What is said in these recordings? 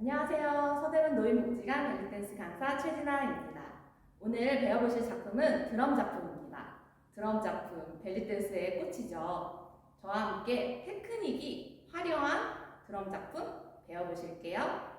안녕하세요. 서대문 노인복지관 벨리댄스 강사 최진아입니다. 오늘 배워보실 작품은 드럼 작품입니다. 드럼 작품, 벨리댄스의 꽃이죠. 저와 함께 테크닉이 화려한 드럼 작품 배워보실게요.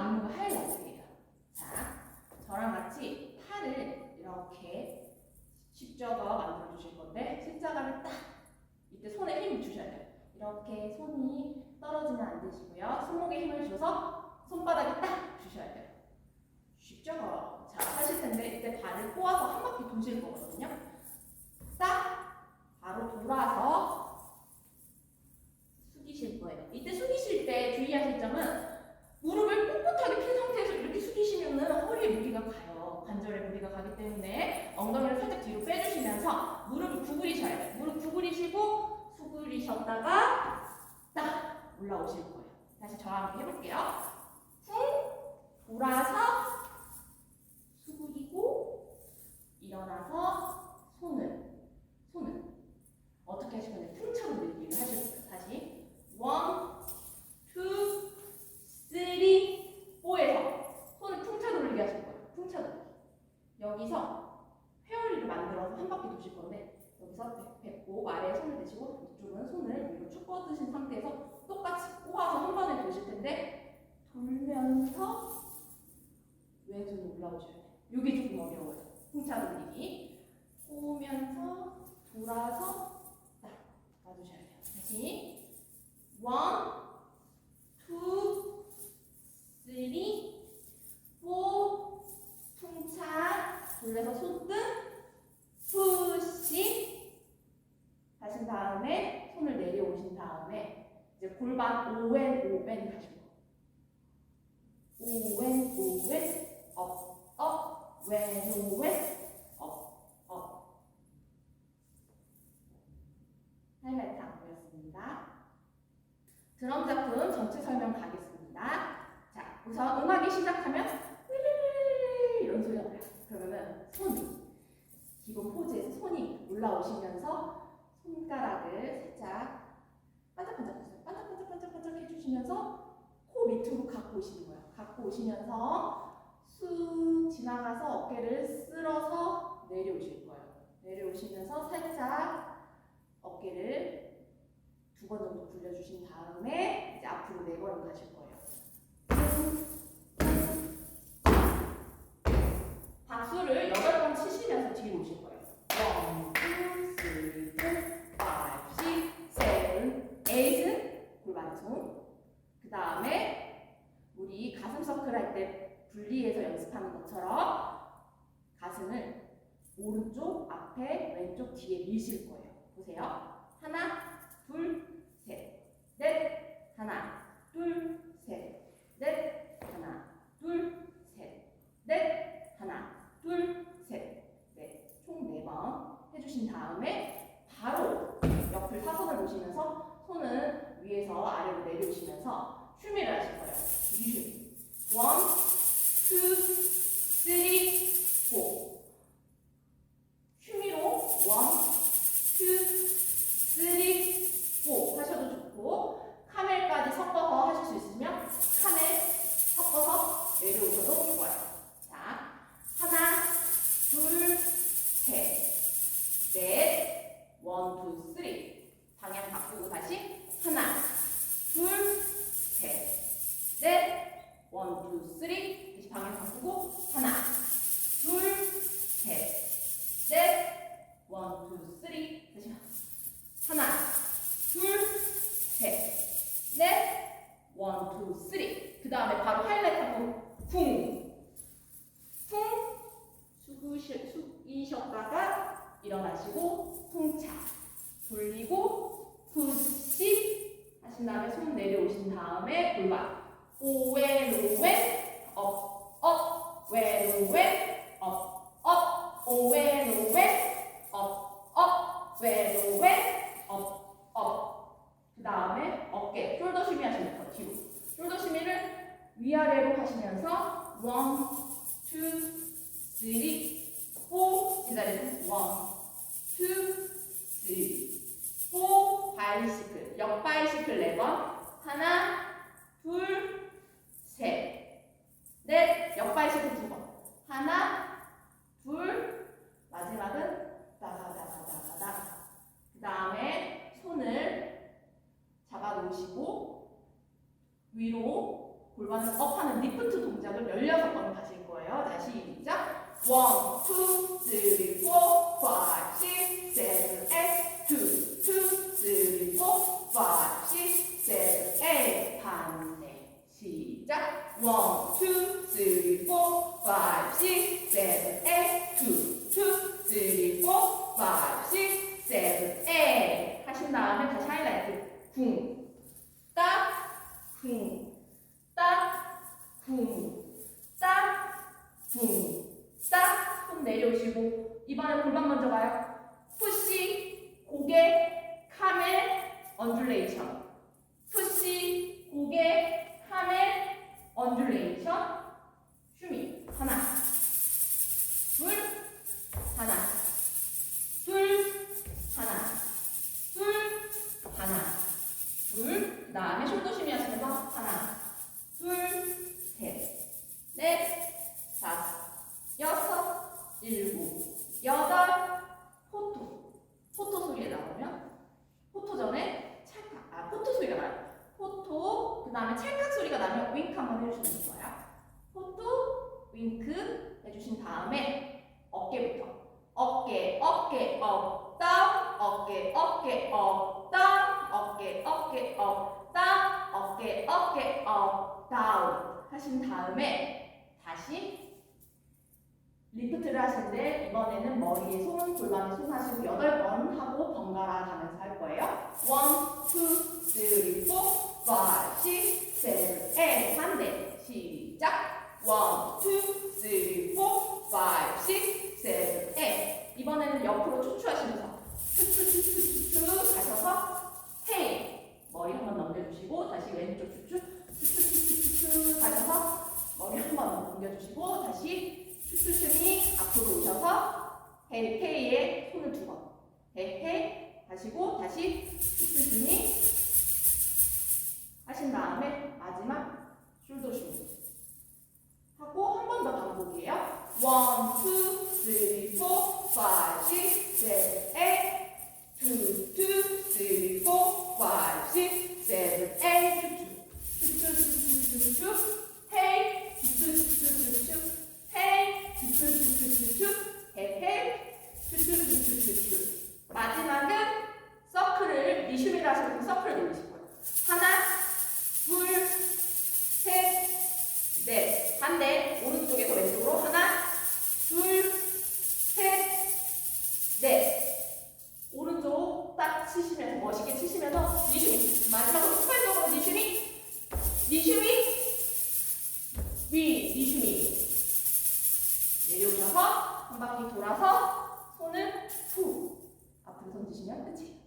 안무가 하이라이트예요. 자, 저랑 같이 팔을 이렇게 십자가 만들어 주실 건데 십자가를 딱 이때 손에 힘을 주셔야 돼요. 이렇게 손이 떨어지면 안 되시고요. 손목에 힘을 줘서 손바닥에 딱 주셔야 돼요. 십자가 자 하실 텐데 이때 발을 꼬아서 한 바퀴 도실 거거든요. 딱 바로 돌아서 숙이실 거예요. 이때 숙이실 때 주의하실 점은 무릎을 꼿꼿하게 핀 상태에서 이렇게 숙이시면은 허리에 무리가 가요. 관절에 무리가 가기 때문에 엉덩이를 살짝 뒤로 빼주시면서 무릎을 구부리셔야 돼요. 무릎 구부리시고 수그리셨다가 딱 올라오실 거예요. 다시 저와 함께 해볼게요. 쿵 돌아서 수그리고 일어나서 손을 손을 어떻게 하실 건지 풍차로 늘기를 하실 거예요. 다시 원, 투, 쓰리, 포에서 손을 풍차 돌리게 하실 거예요. 풍차 돌리기. 여기서 회오리를 만들어서 한 바퀴 도실 건데 여기서 배- 배꼽 아래에 손을 대시고 이쪽은 손을 위로 쭉 뻗으신 상태에서 똑같이 꼬아서 한 번에 도실 텐데 돌면서 왼손이 올라오셔야 돼요. 이게 조금 어려워요. 풍차 돌리기. 꼬면서 돌아서 딱 놔두셔야 돼요. 다시 원, 오왼 업업 보였습니다. 드럼 작품 전체 설명 가겠습니다. 자, 우선 음악이 시작하면 이런 소리가 나요. 그러면은 손이 기본 포즈에서 손이 올라오시면서 손가락을 살짝 반짝반짝 해주세요. 반짝반짝 반짝반짝 해주시면서 코 밑으로 갖고 오시는 거예요. 갖고 오시면서 쑥 지나가서 어깨를 쓸어서 내려오실 거예요. 내려오시면서 살짝 어깨를 두 번 정도 굴려주신 다음에 이제 앞으로 네 걸음 가실 거예요. 뒤에 미실 거예요. 보세요. 하나, 쿵, 쿵, 숙으시, 숙이셨다가 일어나시고 쿵차 돌리고 푸시 하신 다음에 손 내려오신 다음에 골반 오왼 오왼 업 업. 왼오왼 업 업. 오왼 오왼 업 업. 왼오왼 업업 그 다음에 어깨 숄더 시미 하시면 더 뒤로 숄더 시미를 위아래로 하시면서 원, 투, 쓰리, 포 기다리고 원, 투, 쓰리, 포 바이시클. 역바이시클 네 번. 하나, 둘, 셋, 쿵, 딱, 손 내려오시고 이번에 골반 먼저 가요. 푸시, 고개, 카멜, 언듈레이션. 푸시, 고개, 카멜, 언듈레이션. 슈미 하나, 둘, 하나, 소리가 나면 윙크 한번 해주시는 거예요. 포토, 윙크 해주신 다음에 어깨부터. 어깨, 어깨, 업, 다운, 어깨, 어깨, 업, 다운, 어깨, 어깨, 업, 다운, 어깨, 어깨, 업, 다운 하신 다음에 다시 리프트를 하시는데 이번에는 머리에 손, 골반에 손 하시고 여덟 번 하고 번갈아 가면서 할 거예요. 5, 6, 7, 8, 3대 시작 1, 2, 3, 4, 5, 6, 7, 8 이번에는 옆으로 추추하시면서 추추추추추추 가셔서 헤이 머리 한번 넘겨주시고 다시 왼쪽 추추 추추추추추추 가셔서 머리 한번 넘겨주시고 다시 추추추니 앞으로 오셔서 헤이 헤이에 손을 두번. 헤이 헤이 하시고 다시 추추추니 하신 다음에 마지막 숄더쇼 하고 한 번 더 반복이에요. 1, 2, 3, 4, 5, 6, 7, 8 2, 한 바퀴 돌아서 손을 후 앞으로 던지시면 끝이에요.